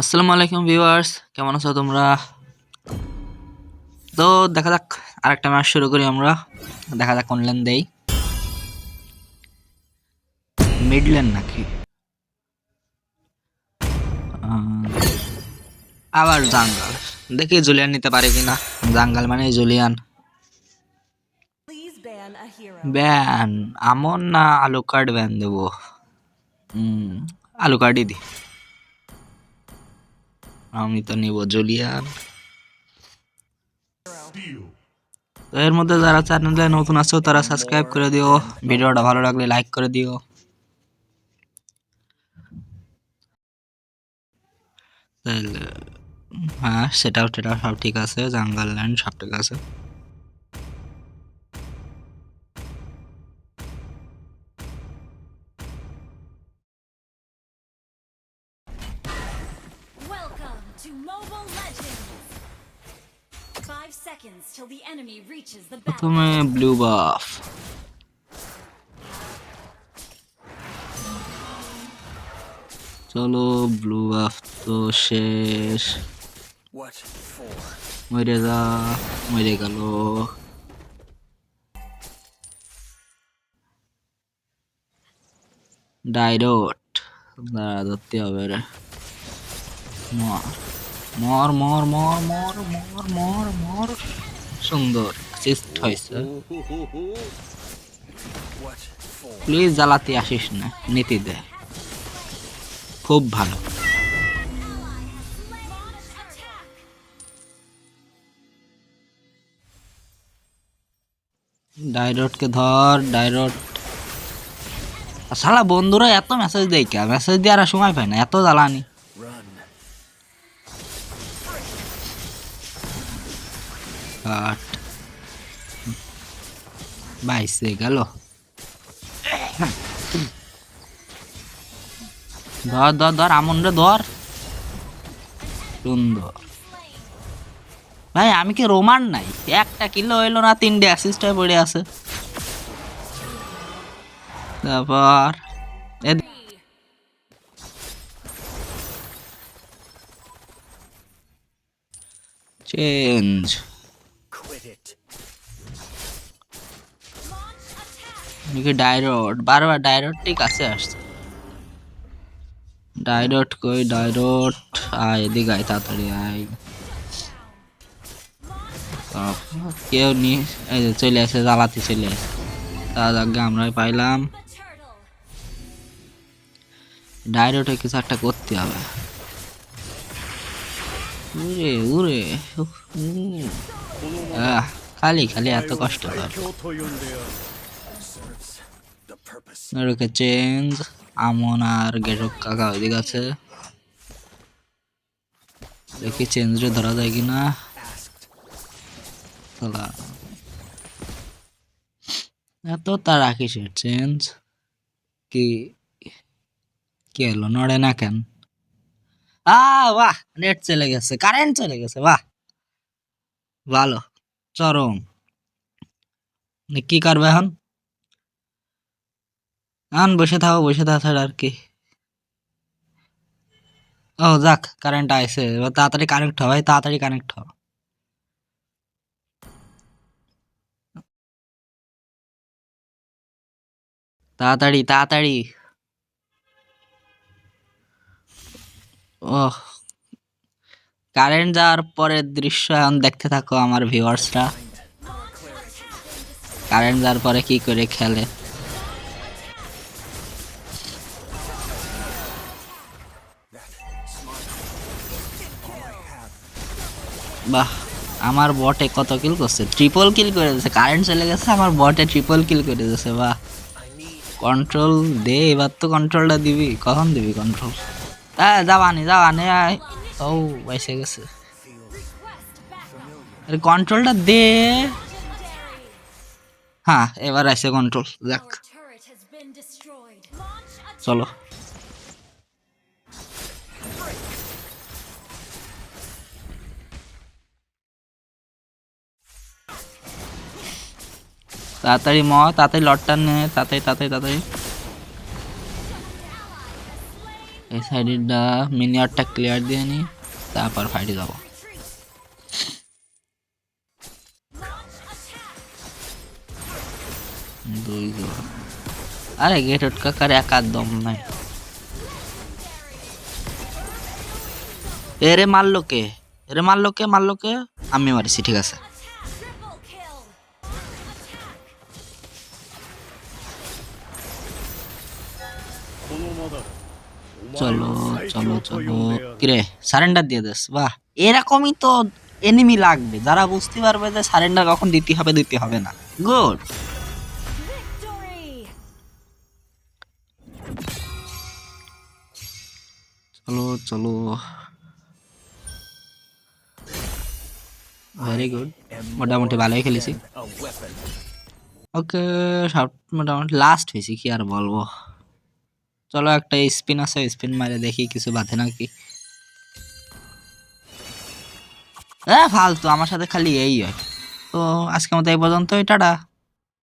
আসসালামু আলাইকুম ভিউয়ার্স, কেমন আছো তোমরা? তো দেখা যাক, আরেকটা ম্যাচ শুরু করি আমরা। দেখা যাক কোন লেন দেই। মিড লেন নাকি? আবার জাঙ্গাল দেখি জুলিয়ান নিতে পারে কিনা। জাঙ্গাল মানে জুলিয়ান. ব্যান আমন না আলু কার্ড ব্যান দেবো? আলু কার্ডই দি। আমি তো নিব জুলিয়ান। তো এর মধ্যে যারা চ্যানেলে নতুন আছো, তারা সাবস্ক্রাইব করে দিও। ভিডিওটা ভালো লাগলে লাইক করে দিও। হ্যাঁ সেটাও সেটাও সব ঠিক আছে। জাঙ্গাল ল্যান্ড সব ঠিক আছে। to Mobile Legends. Five seconds till the enemy reaches the back. तुम्हें blue buff. चलो blue buff तो शेष. What for? मरे जा मरे गलो. Direct. That's ধরতে হবে রে মর মর মর মর মর মর মর। সুন্দর, সিস্ট হয়েছে। প্লিজ জ্বালাতে আসিস না, নীতি দে। খুব ভালো। ডাইরটকে ধর, ডাইরট। শালা, বন্ধুরা এত মেসেজ দেয় কে? মেসেজ দেওয়ার আর সময় পায় না, এত জ্বালানি। কাট বাইসে গেল ধর ধর ধর আমন রে ধর সুন্দর ভাই, আমি কি রোমান নাই? একটা কিলো হইল না, তিনটে অ্যাসিস্ট হয়ে পড়ে আছে। তারপর চেঞ্জ নাকি বারবার ডাইরট, ঠিক আছে, আসছে। ডাইরট কই, ডাইরট, আয়, এদিকে আয়, তাড়াতাড়ি আয়। কেউ নি এই যে চলে আসে, জ্বালাতে চলে আসে। তার আগে আমরাই পাইলাম. ডাইরটে কিছু একটা করতে হবে। উরে উরে খালি খালি এত কষ্ট কর ওকে চেঞ্জ আমন আর গেটক কাকা ওইদিকে আছে। দেখি চেঞ্জ রে ধরা যায় কিনা. শালা। এত তারা কিসের চেঞ্জ কি? কি হলো? নড়ে না কেন? আ, বাহ! নেট চলে গেছে কারেন্ট চলে গেছে, বাহ! ভালো, চরম। নি কি করবে এখন? এখন বসে থাকো বসে থাকা আর কি। ও, যাক কারেন্ট আইছে। এবার তাড়াতাড়ি কানেক্ট হয় ভাই, তাড়াতাড়ি কানেক্ট হও তাড়াতাড়ি তাড়াতাড়ি। ওহ কারেন্ট যাওয়ার পরের দৃশ্য এখন দেখতে থাকো আমার ভিউয়ার্সরা কারেন্ট যাওয়ার পরে কি করে খেলে। বাহ আমার বটে কত কিল করছে? ট্রিপল কিল করে দিয়েছে কারেন্ট চলে গেছে আমার বটে ট্রিপল কিল করে দিয়েছে বাহ। কন্ট্রোল দে এবার তো কন্ট্রোলটা দিবি কখন দিবি কন্ট্রোল হ্যাঁ যাবানি যাবানি ও বাইসে গেছে। আরে কন্ট্রোলটা দে। হ্যাঁ এবার আসে কন্ট্রোল attack. চলো। তাড়াতাড়ি ম তাড়াতাড়ি লটটা নে, তাড়াতাড়ি তাড়াতাড়ি তাড়াতাড়ি। এই সাইডেরটা মিনিয়ারটা ক্লিয়ার দিয়ে নি, তারপর ফাইটে যাব. দুই আরে গেট কাকার একার দম নাই। এরে মারলো কে? এরে মারলো কে? মারলো কে? আমি মারিছি, ঠিক আছে। চলো চলো চলো। কিরে সারেন্ডার দিয়ে দেস বাহ। এরকমই তো এনিমি লাগবে। যারা বুঝতে পারবে যে সারেন্ডার কখন দিতে হবে দিতে হবে না। গুড। চলো চলো। ভেরি গুড মোটামুটি ভালোই খেলেছি। ওকে সব মোটামুটি লাস্ট হয়েছি কি আর বলব। চলো একটা স্পিন আছে, স্পিন মারে দেখি কিছু বাঁধে নাকি। হ্যাঁ ফালতু, আমার সাথে খালি এই হয়। তো আজকে মতো এই পর্যন্তই, টাটা।